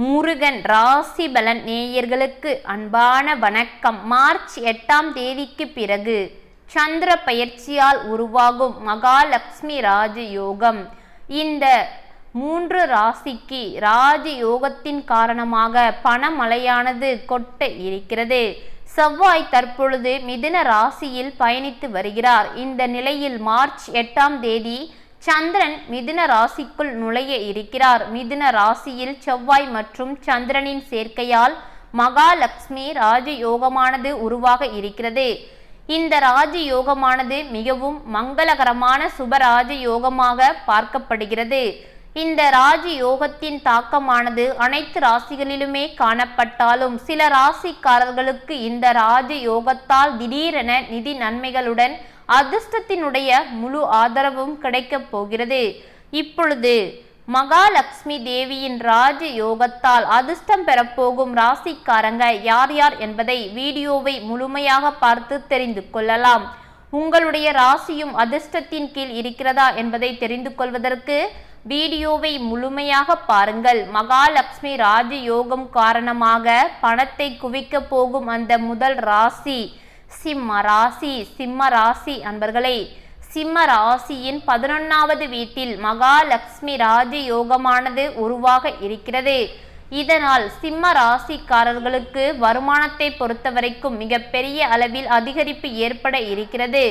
முருகன் ராசி பலன் நேயர்களுக்கு அன்பான வணக்கம். மார்ச் எட்டாம் தேதிக்கு பிறகு சந்திர பயிற்சியால் உருவாகும் மகாலட்சுமி ராஜயோகம். இந்த மூன்று ராசிக்கு ராஜயோகத்தின் காரணமாக பணமழையானது கொட்ட இருக்கிறது. செவ்வாய் தற்பொழுது மிதுன ராசியில் பயணித்து வருகிறார். இந்த நிலையில் மார்ச் எட்டாம் தேதி சந்திரன் மிதுன ராசிக்குள் நுழைய இருக்கிறார். மிதுன ராசியில் செவ்வாய் மற்றும் சந்திரனின் சேர்க்கையால் மகாலட்சுமி ராஜயோகமானது உருவாக இருக்கிறது. இந்த ராஜயோகமானது மிகவும் மங்களகரமான சுப ராஜயோகமாக பார்க்கப்படுகிறது. இந்த ராஜயோகத்தின் தாக்கமானது அனைத்து ராசிகளிலுமே காணப்பட்டாலும் சில ராசிக்காரர்களுக்கு இந்த ராஜயோகத்தால் திடீரென நிதி நன்மைகளுடன் அதிர்ஷ்டத்தினுடைய முழு ஆதரவும் கிடைக்கப் போகிறது. இப்பொழுது மகாலட்சுமி தேவியின் ராஜ யோகத்தால் அதிர்ஷ்டம் பெறப்போகும் ராசிக்காரங்க யார் யார் என்பதை வீடியோவை முழுமையாக பார்த்து தெரிந்து கொள்ளலாம். உங்களுடைய ராசியும் அதிர்ஷ்டத்தின் கீழ் இருக்கிறதா என்பதை தெரிந்து கொள்வதற்கு வீடியோவை முழுமையாக பாருங்கள். மகாலட்சுமி ராஜயோகம் காரணமாக பணத்தை குவிக்க போகும் அந்த முதல் ராசி. சிம்ம ராசி சிம்ம ராசி அன்பர்களே சிம்ம ராசியின் பதினொன்னாவது வீட்டில் மகாலட்சுமி ராஜயோகமானது உருவாக இருக்கிறது. இதனால் சிம்ம ராசிக்காரர்களுக்கு வருமானத்தை பொறுத்தவரைக்கும் மிகப்பெரிய அளவில் அதிகரிப்பு ஏற்பட இருக்கிறது.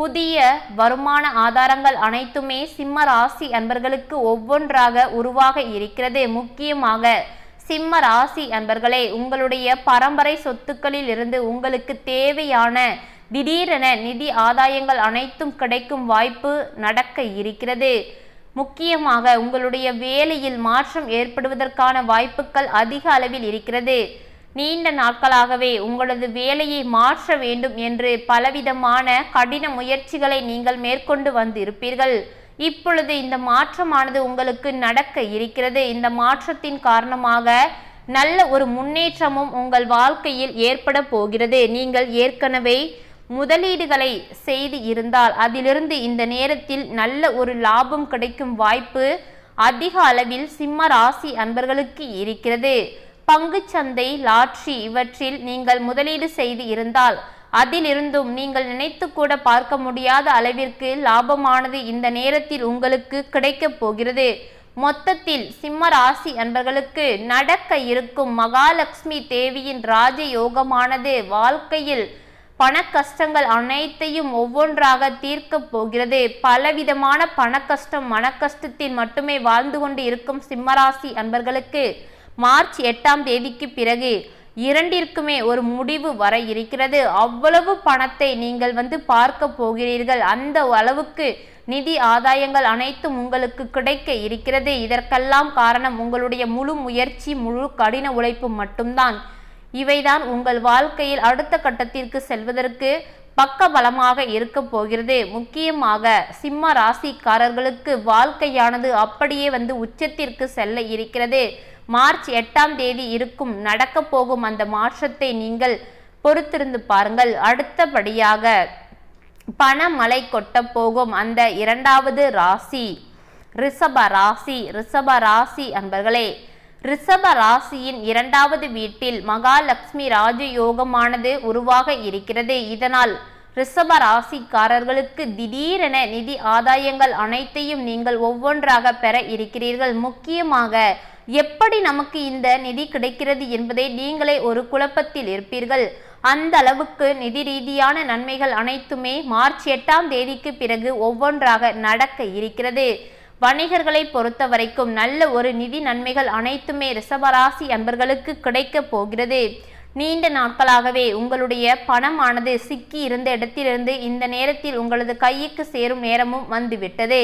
புதிய வருமான ஆதாரங்கள் அனைத்துமே சிம்ம ராசி அன்பர்களுக்கு ஒவ்வொன்றாக உருவாக இருக்கிறது. முக்கியமாக சிம்ம ராசி அன்பர்களே உங்களுடைய பரம்பரை சொத்துக்களில் இருந்து உங்களுக்கு தேவையான திடீரென நிதி ஆதாயங்கள் அனைத்தும் கிடைக்கும் வாய்ப்பு நடக்க இருக்கிறது. முக்கியமாக உங்களுடைய வேலையில் மாற்றம் ஏற்படுவதற்கான வாய்ப்புகள் அதிக அளவில் இருக்கிறது. நீண்ட நாட்களாகவே உங்களது வேலையை மாற்ற வேண்டும் என்று பலவிதமான கடின முயற்சிகளை நீங்கள் மேற்கொண்டு வந்திருப்பீர்கள். இப்பொழுது இந்த மாற்றமானது உங்களுக்கு நடக்க இருக்கிறது. இந்த மாற்றத்தின் காரணமாக நல்ல ஒரு முன்னேற்றமும் உங்கள் வாழ்க்கையில் ஏற்பட போகிறது. நீங்கள் ஏற்கனவே முதலீடுகளை செய்து இருந்தால் அதிலிருந்து இந்த நேரத்தில் நல்ல ஒரு லாபம் கிடைக்கும் வாய்ப்பு அதிக அளவில் சிம்ம ராசி அன்பர்களுக்கு இருக்கிறது. பங்குச்சந்தை லாட்ரி இவற்றில் நீங்கள் முதலீடு செய்து இருந்தால் அதிலிருந்தும் நீங்கள் நினைத்து கூட பார்க்க முடியாத அளவிற்கு லாபமானது இந்த நேரத்தில் உங்களுக்கு கிடைக்கப் போகிறது. மொத்தத்தில் சிம்ம ராசி அன்பர்களுக்கு நடக்க இருக்கும் மகாலட்சுமி தேவியின் ராஜ யோகமானது வாழ்க்கையில் பண கஷ்டங்கள் அனைத்தையும் ஒவ்வொன்றாக தீர்க்கப் போகிறது. பலவிதமான பண கஷ்டம் மன கஷ்டத்தில் மட்டுமே வாழ்ந்து கொண்டு இருக்கும் சிம்மராசி அன்பர்களுக்கு மார்ச் எட்டாம் தேதிக்கு பிறகு இரண்டிற்குமே ஒரு முடிவு வர இருக்கிறது. அவ்வளவு பணத்தை நீங்கள் வந்து பார்க்க போகிறீர்கள். அந்த அளவுக்கு நிதி ஆதாயங்கள் அனைத்தும் உங்களுக்கு கிடைக்க இருக்கிறது. இதற்கெல்லாம் காரணம் உங்களுடைய முழு முயற்சி முழு கடின உழைப்பு மட்டும்தான். இவைதான் உங்கள் வாழ்க்கையில் அடுத்த கட்டத்திற்கு செல்வதற்கு பக்க பலமாக இருக்க போகிறது. முக்கியமாக சிம்ம ராசிக்காரர்களுக்கு வாழ்க்கையானது அப்படியே வந்து உச்சத்திற்கு செல்ல இருக்கிறது. மார்ச் எட்டாம் தேதி இருக்கும் நடக்க போகும் அந்த மாற்றத்தை நீங்கள் பொறுத்திருந்து பாருங்கள். அடுத்தபடியாக பணமழை கொட்ட போகும் அந்த இரண்டாவது ராசி ரிஷப ராசி ரிஷப ராசி அன்பர்களே. ரிஷப ராசியின் இரண்டாவது வீட்டில் மகாலட்சுமி ராஜயோகமானது உருவாக இருக்கிறது. இதனால் ரிஷப ராசிக்காரர்களுக்கு திடீரென நிதி ஆதாயங்கள் அனைத்தையும் நீங்கள் ஒவ்வொன்றாக பெற இருக்கிறீர்கள். முக்கியமாக எப்படி நமக்கு இந்த நிதி கிடைக்கிறது என்பதை நீங்களே ஒரு குழப்பத்தில் இருப்பீர்கள். அந்த அளவுக்கு நிதி ரீதியான நன்மைகள் அனைத்துமே மார்ச் எட்டாம் தேதிக்கு பிறகு ஒவ்வொன்றாக நடக்க இருக்கிறது. வணிகர்களை பொறுத்த வரைக்கும் நல்ல ஒரு நிதி நன்மைகள் அனைத்துமே ரிஷபராசி அன்பர்களுக்கு கிடைக்க போகிறது. நீண்ட நாட்களாகவே உங்களுடைய பணமானது சிக்கி இருந்த இடத்திலிருந்து இந்த நேரத்தில் உங்களது கைக்கு சேரும் நேரமும் வந்துவிட்டது.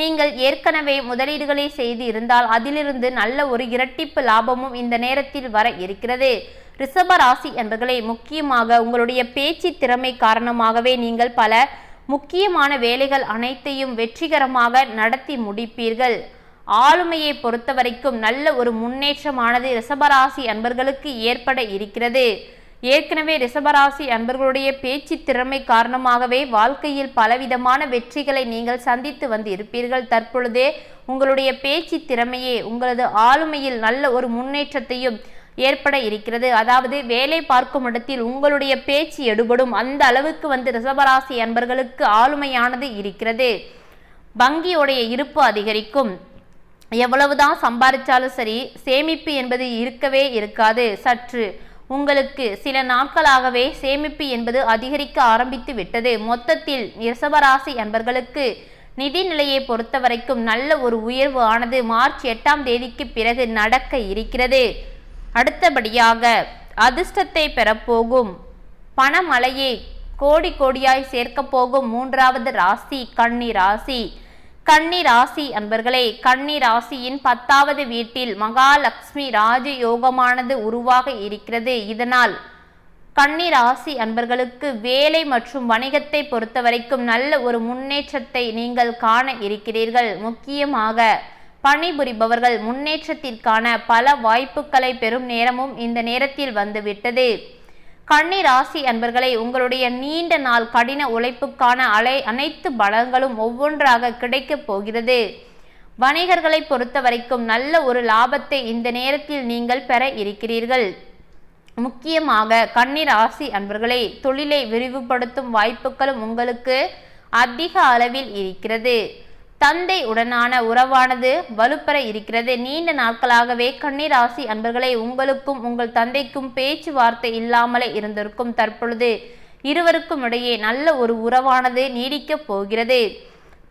நீங்கள் ஏற்கனவே முதலீடுகளை செய்து இருந்தால் அதிலிருந்து நல்ல ஒரு இரட்டிப்பு லாபமும் இந்த நேரத்தில் வர இருக்கிறது. ரிஷப ராசி என்பர்களே முக்கியமாக உங்களுடைய பேச்சு திறமை காரணமாகவே நீங்கள் பல முக்கியமான வேலைகள் அனைத்தையும் வெற்றிகரமாக நடத்தி முடிப்பீர்கள். ஆளுமையை பொறுத்த வரைக்கும் நல்ல ஒரு முன்னேற்றமானது ரிஷபராசி அன்பர்களுக்கு ஏற்பட இருக்கிறது. ஏற்கனவே ரிஷபராசி அன்பர்களுடைய பேச்சு திறமை காரணமாகவே வாழ்க்கையில் பலவிதமான வெற்றிகளை நீங்கள் சந்தித்து வந்து இருப்பீர்கள் தற்பொழுதே உங்களுடைய பேச்சு திறமையே உங்களது ஆளுமையில் நல்ல ஒரு முன்னேற்றத்தையும் ஏற்பட இருக்கிறது. அதாவது வேலை பார்க்கும் இடத்தில் உங்களுடைய பேச்சு எடுபடும். அந்த அளவுக்கு வந்து ரிஷபராசி அன்பர்களுக்கு ஆளுமையானது இருக்கிறது. வங்கியோடைய இருப்பு அதிகரிக்கும். எவ்வளவுதான் சம்பாதிச்சாலும் சரி சேமிப்பு என்பது இருக்கவே இருக்காது. சற்று உங்களுக்கு சில நாட்களாகவே சேமிப்பு என்பது அதிகரிக்க ஆரம்பித்து விட்டது. மொத்தத்தில் ரிஷபராசி அன்பர்களுக்கு நிதி நிலையை பொறுத்த வரைக்கும் நல்ல ஒரு உயர்வு ஆனது மார்ச் எட்டாம் தேதிக்கு பிறகு நடக்க இருக்கிறது. அடுத்தபடியாக அதிர்ஷ்டத்தை பெறப்போகும். பணமலையை கோடி கோடியாய் சேர்க்கப் போகும் மூன்றாவது ராசி கன்னி ராசி. கன்னி ராசி அன்பர்களே கன்னி ராசியின் பத்தாவது வீட்டில் மகாலட்சுமி ராஜயோகமானது உருவாக இருக்கிறது. இதனால் கன்னி ராசி அன்பர்களுக்கு வேலை மற்றும் வணிகத்தை பொறுத்தவரைக்கும் நல்ல ஒரு முன்னேற்றத்தை நீங்கள் காண இருக்கிறீர்கள். முக்கியமாக பணிபுரிபவர்கள் முன்னேற்றத்திற்கான பல வாய்ப்புகளை பெறும் நேரமும் இந்த நேரத்தில் வந்துவிட்டது. கன்னி ராசி அன்பர்களை உங்களுடைய நீண்ட நாள் கடின உழைப்புக்கான அலை அனைத்து பலங்களும் ஒவ்வொன்றாக கிடைக்கப் போகிறது. வணிகர்களை பொறுத்த வரைக்கும் நல்ல ஒரு லாபத்தை இந்த நேரத்தில் நீங்கள் பெற இருக்கிறீர்கள். முக்கியமாக கன்னி ராசி அன்பர்களே தொழிலை விரிவுபடுத்தும் வாய்ப்புகளும் உங்களுக்கு அதிக அளவில் இருக்கிறது. தந்தை உடனான உறவானது வலுப்பெற இருக்கிறது. நீண்ட நாட்களாகவே கன்னிராசி அன்பர்களை உங்களுக்கும் உங்கள் தந்தைக்கும் பேச்சுவார்த்தை இல்லாமலே இருந்திருக்கும் தற்பொழுது. இருவருக்கும் இடையே நல்ல ஒரு உறவானது நீடிக்கப் போகிறது.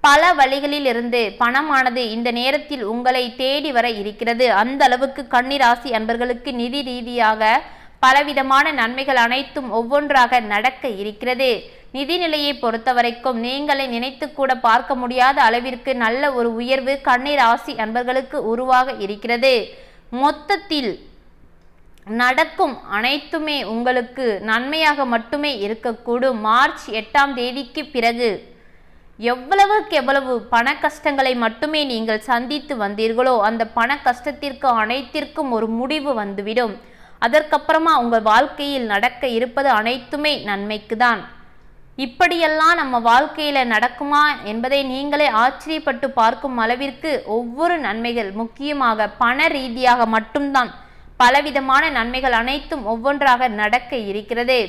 பல வழிகளில் இருந்து பணமானது இந்த நேரத்தில் உங்களை தேடி வர இருக்கிறது. அந்த அளவுக்கு கன்னிராசி அன்பர்களுக்கு நிதி ரீதியாக பலவிதமான நன்மைகள் அனைத்தும் ஒவ்வொன்றாக நடக்க இருக்கிறது. நிதிநிலையை பொறுத்தவரைக்கும் நீங்களை நினைத்து கூட பார்க்க முடியாத அளவிற்கு நல்ல ஒரு உயர்வு கண்ணீர் ராசி அன்பர்களுக்கு உருவாக இருக்கிறது. மொத்தத்தில் நடக்கும் அனைத்துமே உங்களுக்கு நன்மையாக மட்டுமே இருக்கக்கூடும். மார்ச் எட்டாம் தேதிக்கு பிறகு எவ்வளவுக்கு எவ்வளவு பண கஷ்டங்களை மட்டுமே நீங்கள் சந்தித்து வந்தீர்களோ அந்த பண கஷ்டத்திற்கு அனைத்திற்கும் ஒரு முடிவு வந்துவிடும். அதற்கப்புறமா உங்கள் வாழ்க்கையில் நடக்க இருப்பது அனைத்துமே நன்மைக்கு தான் இப்படியெல்லாம் நம்ம வாழ்க்கையில் நடக்குமா என்பதை நீங்களே ஆச்சரியப்பட்டு பார்க்கும் அளவிற்கு ஒவ்வொரு நன்மைகள் முக்கியமாக பண ரீதியாக மட்டும்தான். பலவிதமான நன்மைகள் அனைத்தும் ஒவ்வொன்றாக நடக்க இருக்கிறது.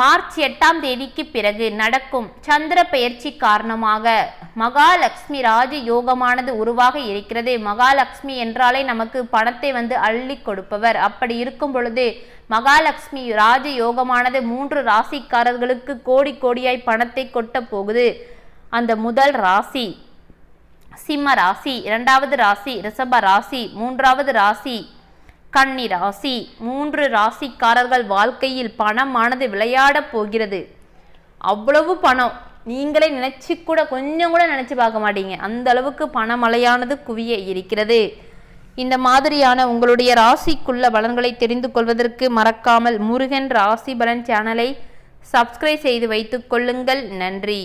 மார்ச் எட்டாம் தேதிக்கு பிறகு நடக்கும் சந்திர பெயர்ச்சி காரணமாக மகாலட்சுமி ராஜ யோகமானது உருவாக இருக்கிறது. மகாலட்சுமி என்றாலே நமக்கு பணத்தை வந்து அள்ளி கொடுப்பவர். அப்படி இருக்கும் பொழுது மகாலட்சுமி ராஜ யோகமானது மூன்று ராசிக்காரர்களுக்கு கோடி கோடியாய் பணத்தை கொட்ட போகுது. அந்த முதல் ராசி சிம்ம ராசி இரண்டாவது ராசி ரிஷப ராசி மூன்றாவது ராசி கன்னி ராசி. மூன்று ராசிக்காரர்கள் வாழ்க்கையில் பணமானது விளையாடப் போகிறது. அவ்வளவு பணம். நீங்களே நினச்சி கூட கொஞ்சம் கூட நினச்சி பார்க்க மாட்டீங்க. அந்த அளவுக்கு பணமழையானது குவிய இருக்கிறது. இந்த மாதிரியான உங்களுடைய ராசிக்குள்ள பலன்களை தெரிந்து கொள்வதற்கு மறக்காமல் முருகன் ராசி பலன் சேனலை சப்ஸ்கிரைப் செய்து வைத்துக் கொள்ளுங்கள். நன்றி.